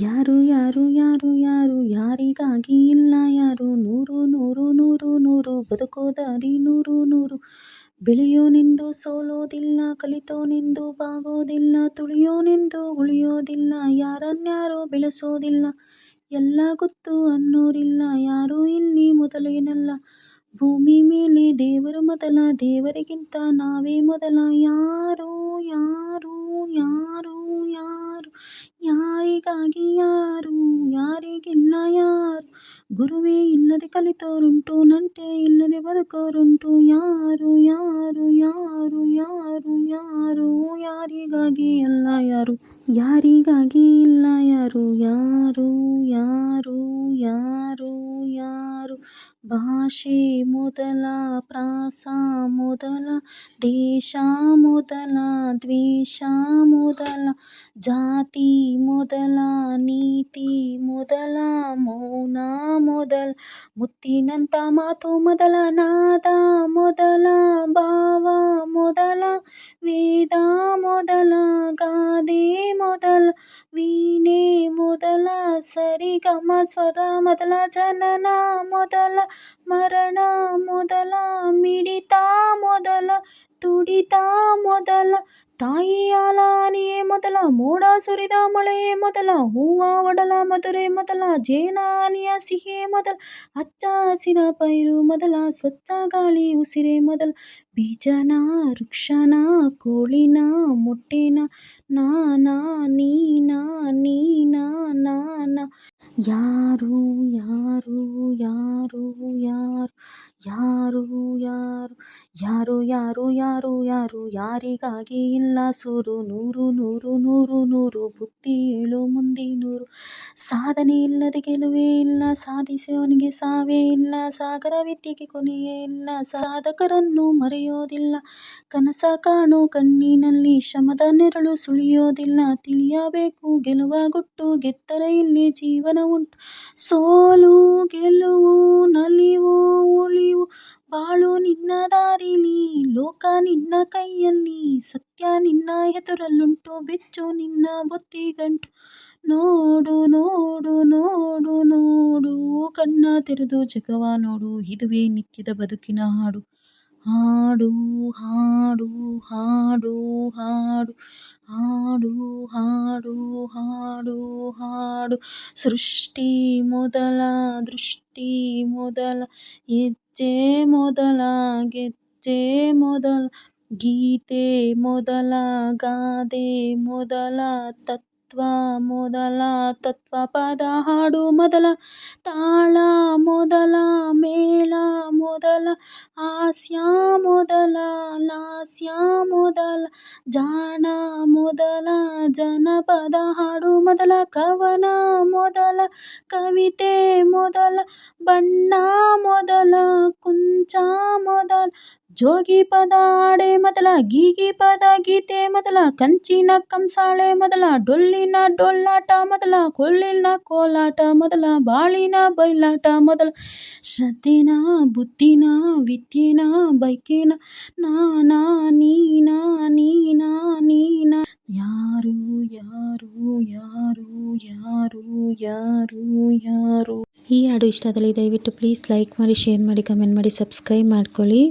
ಯಾರು ಯಾರು ಯಾರು ಯಾರು, ಯಾರಿಗಾಗಿ ಇಲ್ಲ, ಯಾರು? ನೂರು ನೂರು ನೂರು ನೂರು ಬದುಕೋದಾರಿ ನೂರು ನೂರು. ಬೆಳೆಯೋನೆಂದು ಸೋಲೋದಿಲ್ಲ ಕಲಿತೋನೆಂದು ಬಾಗೋದಿಲ್ಲ ತುಳಿಯೋನೆಂದು ಉಳಿಯೋದಿಲ್ಲ, ಯಾರನ್ಯಾರೋ ಬೆಳೆಸೋದಿಲ್ಲ? ಎಲ್ಲ ಗೊತ್ತು ಅನ್ನೋರಿಲ್ಲ, ಯಾರು ಇಲ್ಲಿ ಮೊದಲೇನಲ್ಲ. ಭೂಮಿ ಮೇಲೆ ದೇವರು ಮೊದಲ, ದೇವರಿಗಿಂತ ನಾವೇ ಮೊದಲ, ಯಾರು ಯಾರು ಯಾರು ಯಾರಿಗಾಗಿ ಯಾರು ಯಾರಿಗಿಲ್ಲ ಯಾರು ಗುರುವೇ ಇಲ್ಲದೆ ಕಲಿತೋರುಂಟು ನಂಟೆ ಇಲ್ಲದೆ ಬದುಕೋರುಂಟು ಯಾರು ಯಾರು ಯಾರು ಯಾರು ಯಾರು ಯಾರಿಗಾಗಿ ಅಲ್ಲ ಯಾರು ಯಾರಿಗಾಗಿ ಇಲ್ಲ ಯಾರು ಯಾರು ಯಾರು ಯಾರು ಯಾರು ಭಾಷೆ ಮೊದಲ, ಪ್ರಾಸ ಮೊದಲ, ದೇಶ ಮೊದಲ, ದ್ವೇಷ ಮೊದಲ, ಜಾತಿ ಮೊದಲ, ನೀತಿ ಮೊದಲ, ಮೌನ ಮೊದಲ, ಮುತ್ತಿನಂತ ಮಾತು ಮೊದಲ ನಾದ ಮೊದಲ, ಭಾವ ಮೊದಲ ವೇದ ಮೊದಲ ಗಾದೆ ಮೊದಲ ವೀಣೆ ಮೊದಲ ಸರಿಗಮ ಸ್ವರ ಮೊದಲ ಜನನ ಮೊದಲ ಮರಣ ಮೊದಲ ಮಿಡಿತ ಮೊದಲ ತುಡಿತ ಮೊದಲ ತಾಯಿಯ ಲಾಲಿಯೇ ಮೊದಲ, ಮೋಡ ಸುರಿದ ಮಳೆಯೇ ಮೊದಲ, ಹೂವ ಒಡಲ ಮಧುರೆ ಮೊದಲ ಜೇನಾನಿಯ ಸಿಹಿ ಮೊದಲ ಹಚ್ಚ ಹಸಿರ ಪೈರು ಮೊದಲ, ಸ್ವಚ್ಛ ಗಾಳಿ ಉಸಿರೆ ಮೊದಲ, ಬೀಜನ, ವೃಕ್ಷನ, ಕೋಳಿನ, ಮೊಟ್ಟೆನ, ನಾನಾ, ನೀನಾ ನೀನಾ, ನಾನಾ. ಯಾರು ಯಾರು ಯಾರು ಯಾರು ಯಾರು ಯಾರು ಯಾರು ಯಾರು ಯಾರು ಯಾರು ಯಾರಿಗಾಗಿ ಇಲ್ಲ ಸೂರು ನೂರು ನೂರು ನೂರು ನೂರು ಬುದ್ಧಿ ಮುಂದಿ ನೂರು ಸಾಧನೆ ಇಲ್ಲದೆ ಗೆಲುವೇ ಇಲ್ಲ ಸಾಧಿಸುವವನಿಗೆ ಸಾವೇ ಇಲ್ಲ ಸಾಗರ ವಿದ್ಯೆಗೆ ಕೊನೆಯೇ ಇಲ್ಲ ಸಾಧಕರನ್ನು ಮರೆಯೋದಿಲ್ಲ ಕನಸ ಕಾಣೋ ಕಣ್ಣಿನಲ್ಲಿ ಶ್ರಮದ ನೆರಳು ಸುಳಿಯೋದಿಲ್ಲ ತಿಳಿಯಬೇಕು ಗೆಲುವ ಗುಟ್ಟು ಗೆದ್ದರೆ ಇಲ್ಲಿ ಜೀವನ ಉಂಟು ಸೋಲು, ಗೆಲುವು, ನಲಿವು, ಉಳಿವು, ಬಾಳು ನಿನ್ನ ದಾರಿಲಿ, ಲೋಕ ನಿನ್ನ ಕೈಯಲ್ಲಿ, ಸತ್ಯ ನಿನ್ನ ಎದುರಲ್ಲುಂಟು, ಬೆಚ್ಚು ನಿನ್ನ ಬುತ್ತಿಗಂಟು ನೋಡು ನೋಡು ನೋಡು ನೋಡು, ಕಣ್ಣ ತೆರೆದು ಜಗವ ನೋಡು, ಇದುವೇ ನಿತ್ಯದ ಬದುಕಿನ ಹಾಡು. ಹಾಡು ಹಾಡು ಹಾಡು ಹಾಡು ಹಾಡು ಹಾಡು ಹಾಡು ಹಾಡು. ಸೃಷ್ಟಿ ಮೊದಲ, ದೃಷ್ಟಿ ಮೊದಲ, ಹೆಜ್ಜೆ ಮೊದಲ, ಗೆಜ್ಜೆ ಮೊದಲ, ಗೀತೆ ಮೊದಲ, ಗಾದೆ ಮೊದಲ, ತತ್ವ ಮೊದಲ, ತತ್ವ ಪದ ಹಾಡು ಮೊದಲ, ತಾಳ ಮೊದಲ, ಮೇಳ ಮೊದಲ, ಹಾಸ್ಯ ಮೊದಲ ಲಾಸ್ಯ ಮೊದಲ ಜಾಣ ಮೊದಲ ಜನಪದ ಹಾಡು ಮೊದಲ ಕವನ ಮೊದಲ ಕವಿತೆ ಮೊದಲ ಬಣ್ಣ ಮೊದಲ ಕುಂಚ ಮೊದಲ ಜೋಗಿ ಪದ ಆಡೆ ಮೊದಲ, ಗೀಗಿ ಪದ, ಗೀತೆ ಮೊದಲ, ಕಂಚಿನ ಕಂಸಾಳೆ ಮೊದಲ ಡೊಳ್ಳಿನ ಡೊಳ್ಳಾಟ ಮೊದಲ ಕೊಳ್ಳಿನ ಕೋಲಾಟ ಮೊದಲ, ಬಾಳಿನ ಬಯಲಾಟ ಮೊದಲ, ಶ್ರದ್ಧೆನ, ಬುದ್ಧಿನ, ವಿದ್ಯೆನ, ಬೈಕಿನ, ನಾನಾ, ನೀನಾ ನೀನಾ ನೀನಾ. ಯಾರು ಯಾರು ಯಾರು ಯಾರು ಯಾರು ಯಾರು. ಈ ಹಾಡು ಇಷ್ಟದಲ್ಲಿ ದಯವಿಟ್ಟು ಪ್ಲೀಸ್ ಲೈಕ್ ಮಾಡಿ ಶೇರ್ ಮಾಡಿ ಕಮೆಂಟ್ ಮಾಡಿ ಸಬ್ಸ್ಕ್ರೈಬ್ ಮಾಡ್ಕೊಳ್ಳಿ.